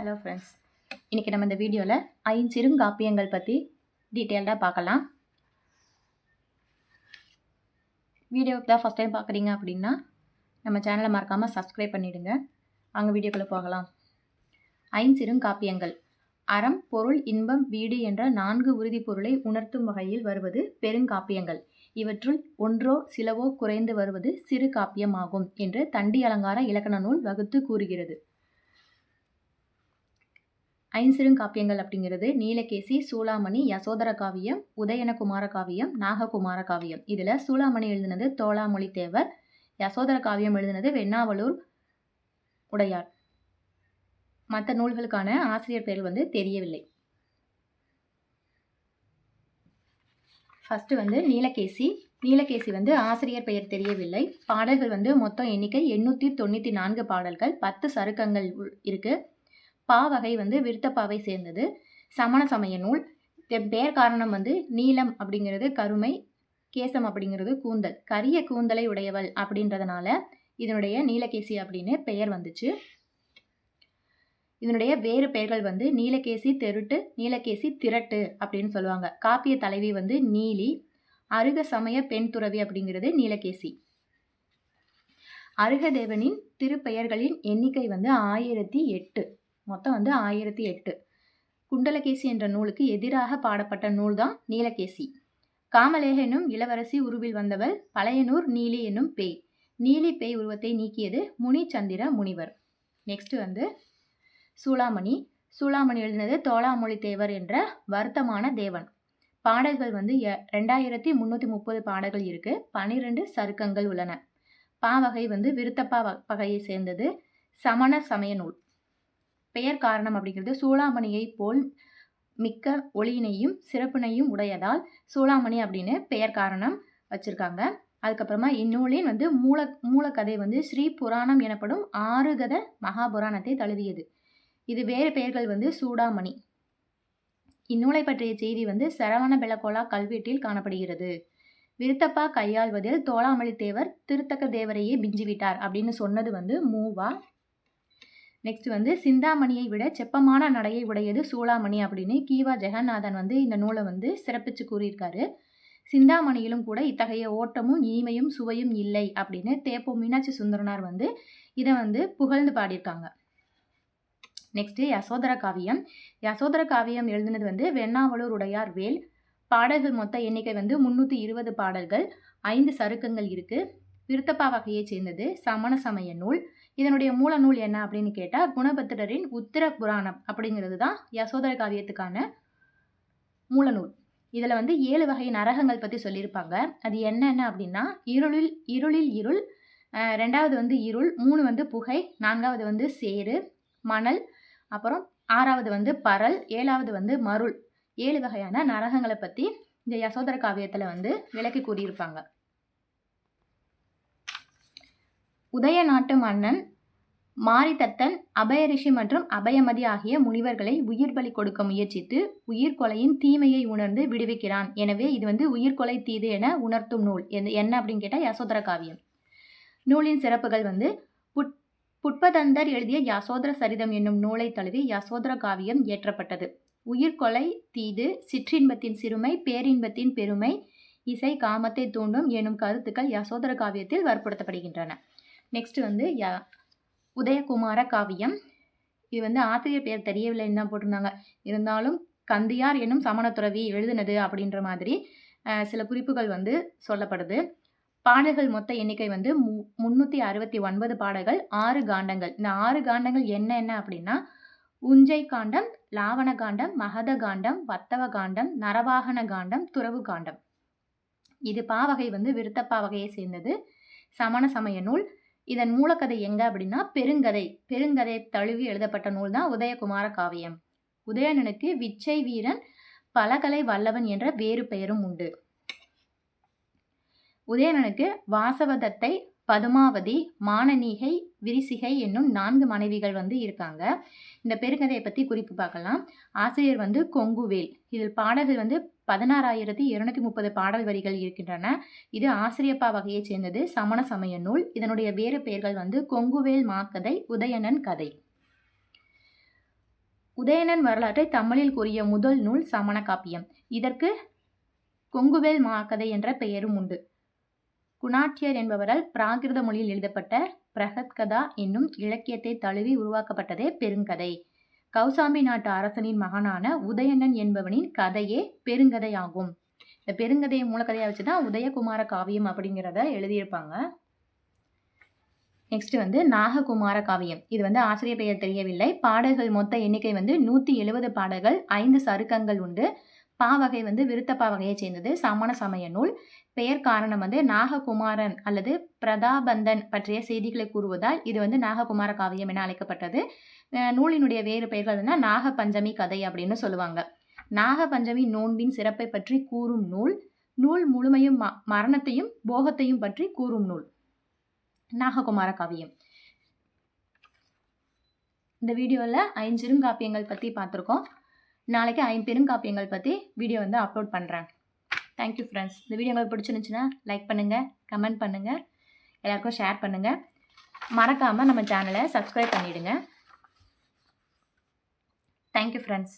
Hello friends இன்றைக்கி நம்ம இந்த வீடியோவில் ஐஞ்சிறுங்காப்பியங்கள் பற்றி டீட்டெயில்டாக பார்க்கலாம். வீடியோ தான் ஃபஸ்ட் டைம் பார்க்குறீங்க அப்படின்னா நம்ம சேனலை மறக்காமல் சப்ஸ்கிரைப் பண்ணிவிடுங்க அங்கே வீடியோக்குள்ளே போகலாம். ஐஞ்சிறுங்காப்பியங்கள் அறம் பொருள் இன்பம் வீடு என்ற நான்கு உறுதி பொருளை உணர்த்தும் வகையில் வருவது பெருங்காப்பியங்கள். இவற்றுள் ஒன்றோ சிலவோ குறைந்து வருவது சிறு காப்பியமாகும் என்று தண்டி அலங்கார இலக்கண நூல் வகுத்து கூறுகிறது. ஐஞ்சிறுங்காப்பியங்கள் அப்படிங்கிறது நீலகேசி சூளாமணி யசோதர காவியம் உதயனகுமார காவியம் நாககுமார காவியம் இதில் சூளாமணி எழுதினது தோளாமொழி தேவர் யசோதர காவியம் எழுதினது வெண்ணாவலூர் உடையார். மற்ற நூல்களுக்கான ஆசிரியர் பெயர் வந்து தெரியவில்லை. ஃபஸ்ட்டு வந்து நீலகேசி. நீலகேசி வந்து ஆசிரியர் பெயர் தெரியவில்லை. பாடல்கள் வந்து மொத்தம் எண்ணிக்கை எண்ணூற்றி தொண்ணூற்றி நான்கு பாடல்கள் பத்து சருக்கங்கள் உள்- பா வகை வந்து விருத்தப்பாவை சேர்ந்தது. சமண சமய நூல். இதன் பெயர் காரணம் வந்து நீலம் அப்படிங்கிறது கருமை கேசம் அப்படிங்கிறது கூந்தல். கரிய கூந்தலை உடையவள் அப்படின்றதுனால இதனுடைய நீலகேசி அப்படின்னு பெயர் வந்துச்சு. இதனுடைய வேறு பெயர்கள் வந்து நீலகேசி தெருட்டு நீலகேசி திரட்டு அப்படின்னு சொல்லுவாங்க. காப்பிய தலைவி வந்து நீலி அருக சமய பெண் துறவி அப்படிங்கிறது நீலகேசி. அருகதேவனின் திருப்பெயர்களின் எண்ணிக்கை வந்து ஆயிரத்தி எட்டு. மொத்தம் வந்து ஆயிரத்தி எட்டு. குண்டலகேசி என்ற நூலுக்கு எதிராக பாடப்பட்ட நூல் தான் நீலகேசி. காமலேக என்னும் இளவரசி உருவில் வந்தவள் பழையனூர் நீலி என்னும் பேய். நீலி பேய் உருவத்தை நீக்கியது முனிச்சந்திர முனிவர். நெக்ஸ்ட் வந்து சூளாமணி. சூளாமணி எழுதினது தோளாமொழி தேவர் என்ற வருத்தமான தேவன். பாடல்கள் வந்து எ- ரெண்டாயிரத்தி முந்நூற்றி முப்பது பாடல்கள் இருக்கு. பனிரெண்டு சருக்கங்கள் உள்ளன. பாவகை வந்து விருத்தப்பா வகையை சேர்ந்தது சமண சமய நூல். பெயர் காரணம் அப்படிங்கிறது சூளாமணியை போல் மிக்க ஒளியினையும் சிறப்பினையும் உடையதால் சூளாமணி அப்படின்னு பெயர் காரணம் வச்சுருக்காங்க. அதுக்கப்புறமா இந்நூலின் வந்து மூல மூலக்கதை வந்து ஸ்ரீ புராணம் எனப்படும் ஆறுகத மகாபுராணத்தை தழுவியது. இது வேறு பெயர்கள் வந்து சூடாமணி. இந்நூலை பற்றிய செய்தி வந்து சரவண பெலகோலா கல்வெட்டில் காணப்படுகிறது. விருத்தப்பா கையாள்வதில் தோளாமொழி தேவர் திருத்தக்க தேவரையே மிஞ்சிவிட்டார் அப்படின்னு சொன்னது வந்து மூவா நெக்ஸ்ட் வந்து சிந்தாமணியை விட செப்பமான நடையை உடையது சூளாமணி அப்படின்னு கீவா ஜெகநாதன் வந்து இந்த நூலை வந்து சிறப்பிச்சு கூறியிருக்காரு. சிந்தாமணியிலும் கூட இத்தகைய ஓட்டமும் இனிமையும் சுவையும் இல்லை அப்படின்னு தேப்போ மீனாட்சி சுந்தரனார் வந்து இதை வந்து புகழ்ந்து பாடியிருக்காங்க. நெக்ஸ்ட் யசோதர காவியம். யசோதர காவியம் எழுதினது வந்து வெண்ணாவலூர் உடையார் வேல் பாடல்கள் மொத்த எண்ணிக்கை வந்து முந்நூற்றி இருபது பாடல்கள் ஐந்து சருக்கங்கள் இருக்குது விருத்தப்பா வகையைச் சேர்ந்தது சமண சமய நூல் இதனுடைய மூல நூல் என்ன அப்படின்னு கேட்டால் குணபத்திரரின் உத்தர புராணம் அப்படிங்கிறது தான் யசோதர காவியத்துக்கான மூல நூல் இதில் வந்து ஏழு வகை நரகங்கள் பற்றி சொல்லியிருப்பாங்க. அது என்னென்ன அப்படின்னா இருளில் இருளில் இருள் ரெண்டாவது வந்து இருள் மூணு வந்து புகை நான்காவது வந்து சேறு மணல் அப்புறம் ஆறாவது வந்து பரல் ஏழாவது வந்து மருள். ஏழு வகையான நரகங்களை பற்றி இந்த யசோதர காவியத்தில் வந்து விளக்கி கூறியிருப்பாங்க. உதய நாட்டு மன்னன் மாரிதத்தன் அபயரிஷி மற்றும் அபயமதி ஆகிய முனிவர்களை உயிர் பலி கொடுக்க முயற்சித்து உயிர்கொலையின் தீமையை உணர்ந்து விடுவிக்கிறான். எனவே இது வந்து உயிர்கொலை தீது என உணர்த்தும் நூல். எது- என்ன அப்படின்னு கேட்டால் யசோதர காவியம். நூலின் சிறப்புகள் வந்து புட் புட்பதந்தர் எழுதிய யசோதர சரிதம் என்னும் நூலை தழுவி யசோதர காவியம் இயற்றப்பட்டது. உயிர்கொலை தீது சிற்றின்பத்தின் சிறுமை பேரின்பத்தின் பெருமை இசை காமத்தை தூண்டும் எனும் கருத்துக்கள் யசோதர காவியத்தில் வற்புறுத்தப்படுகின்றன. நெக்ஸ்ட்டு வந்து யா உதயகுமார காவியம். இது வந்து ஆசிரியர் பெயர் தெரியவில்லைன்னு தான் போட்டிருந்தாங்க. இருந்தாலும் கந்தியார் என்னும் சமணத்துறவி எழுதினது அப்படின்ற மாதிரி சில குறிப்புகள் வந்து சொல்லப்படுது. பாடல்கள் மொத்த எண்ணிக்கை வந்து மு முந்நூற்றி அறுபத்தி ஒன்பது பாடல்கள் ஆறு காண்டங்கள். இந்த ஆறு காண்டங்கள் என்ன என்ன அப்படின்னா உஞ்சை காண்டம் லாவண காண்டம் மகத காண்டம் வத்தவ காண்டம் நரவாகன காண்டம் துறவு காண்டம். இது பாவகை வந்து விருத்தப்பா வகையை சேர்ந்தது. சமண சமய நூல். இதன் மூலக்கதை எங்க அப்படின்னா பெருங்கதை. பெருங்கதை தழுவி எழுதப்பட்ட நூல் தான் உதயகுமார காவியம். உதயணனுக்கு விச்சை வீரன் பலகலை வல்லவன் என்ற வேறு பெயரும் உண்டு. உதயணனுக்கு வாசவதத்தை பதுமாவதி மானனீகை விரிசிகை என்னும் நான்கு மனைவிகள் வந்து இருக்காங்க. இந்த பெருங்கதையை பற்றி குறிப்பு பார்க்கலாம். ஆசிரியர் வந்து கொங்குவேல். இதில் பாடகர் வந்து பதினாறாயிரத்தி இருநூத்தி முப்பது பாடல் வரிகள் இருக்கின்றன. இது ஆசிரியப்பா வகையைச் சேர்ந்தது. சமண சமய நூல். இதனுடைய வேறு பெயர்கள் வந்து கொங்குவேல் மாக்கதை உதயணன் கதை. உதயணன் வரலாற்றை தமிழில் கூறிய முதல் நூல் சமண காப்பியம். இதற்கு கொங்குவேல் மாக்கதை என்ற பெயரும் உண்டு. குணாட்டியர் என்பவரால் பிராகிருத மொழியில் எழுதப்பட்ட பிரகத்கதா என்னும் இலக்கியத்தை தழுவி உருவாக்கப்பட்டதே பெருங்கதை. கௌசாம்பி நாட்டு அரசனின் மகனான உதயணன் என்பவனின் கதையே பெருங்கதையாகும். இந்த பெருங்கதையை மூலக்கதையாக வச்சு தான் உதயகுமார காவியம் அப்படிங்கிறத எழுதியிருப்பாங்க. நெக்ஸ்ட் வந்து நாககுமார காவியம். இது வந்து ஆசிரியர் பெயர் தெரியவில்லை. பாடல்கள் மொத்த எண்ணிக்கை வந்து நூற்றி எழுபது பாடல்கள் ஐந்து சருக்கங்கள் உண்டு. பாவகை வந்து விருத்தப்பா வகையை சேர்ந்தது. சமண சமய நூல். பெயர் காரணம் வந்து நாககுமாரன் அல்லது பிரதாபந்தன் பற்றிய செய்திகளை கூறுவதால் இது வந்து நாககுமார காவியம் என அழைக்கப்பட்டது. நூலினுடைய வேறு பெயர்கள் வந்து நாகபஞ்சமி கதை அப்படின்னு சொல்லுவாங்க. நாகபஞ்சமி நோன்பின் சிறப்பை பற்றி கூறும் நூல். நூல் முழுமையும் ம- மரணத்தையும் போகத்தையும் பற்றி கூறும் நூல். நாககுமார காவியம். இந்த வீடியோவில் ஐஞ்சிருங்காப்பியங்கள் பற்றி பார்த்துருக்கோம். நாளைக்கு ஐம்பெருங்காப்பியங்கள் பற்றி வீடியோ வந்து அப்லோட் பண்ணுறேன் தேங்க்யூ ஃப்ரெண்ட்ஸ் இந்த வீடியோ உங்களுக்கு பிடிச்சிருந்துச்சுன்னா லைக் பண்ணுங்கள் கமெண்ட் பண்ணுங்கள் எல்லாருக்கும் ஷேர் பண்ணுங்கள் மறக்காமல் நம்ம சேனலை சப்ஸ்கிரைப் பண்ணிவிடுங்க தேங்க்யூ ஃப்ரெண்ட்ஸ்